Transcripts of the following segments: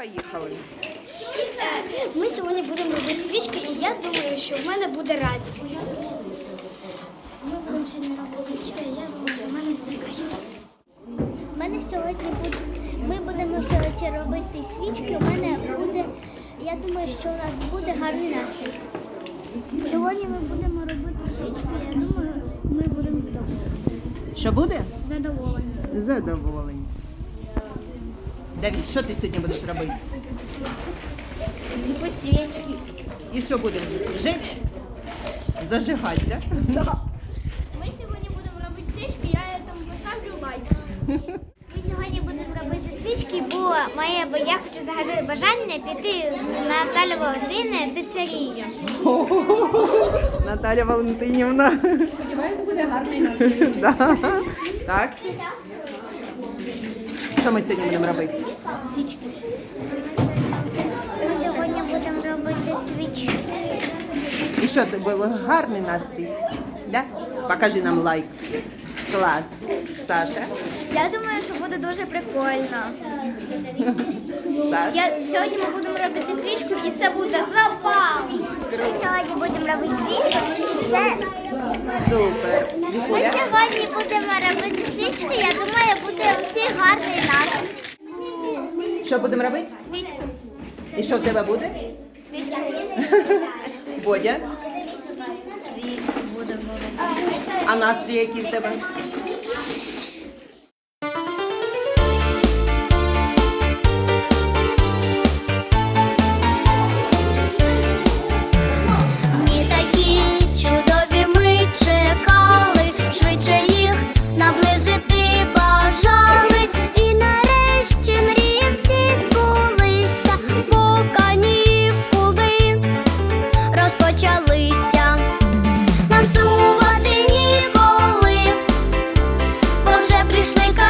Поїхали. Ми сьогодні будемо робити свічки, і я думаю, що в мене буде радість. Ми будемо сьогодні робити свічки, і я думаю, що в мене буде кайф. У мене сьогодні буде. Ми будемо сьогодні робити свічки. У мене буде. Я думаю, що у нас буде гарний настрій. Сьогодні ми будемо робити свічки. Я думаю, ми будемо задоволені. Що буде? Задоволені. Задоволені. Давід, що ти сьогодні будеш робити? Свічки. І що будемо? Жечь? Зажигати, так? Да? Ми сьогодні будемо робити свічки, я там поставлю лайк. Ми сьогодні будемо робити свічки, бо моє бо я хочу загадати бажання піти на Наталю Валентини піцерію. Наталя Валентинівна. Сподіваюся, буде гарний настрій. Да. Так. Що ми сьогодні будемо робити? Свічки. Ми сьогодні будемо робити свічки. І що, гарний настрій? Да? Покажи нам лайк. Клас. Саша? Я думаю, що буде дуже прикольно. Саша? Я, сьогодні ми будемо робити свічку і це буде запал. Ми сьогодні будемо робити свічку. Це... Супер. Ми сьогодні будемо робити свічку, я думаю, буде всі гарний настрій. Що будемо робити? Свічку. І що в тебе буде? Свічку. Бодя? А настрій який в тебе? Бо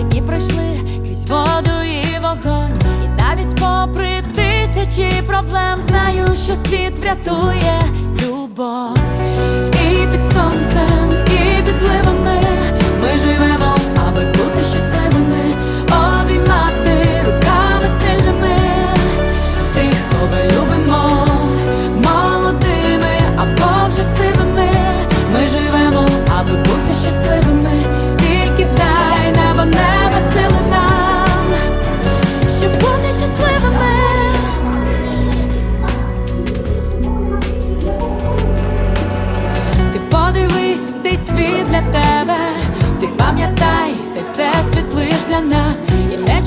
які пройшли крізь воду і вогонь. І навіть попри тисячі проблем знаю, що світ врятує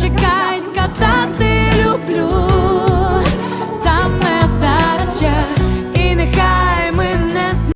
verticais, caçadeiros.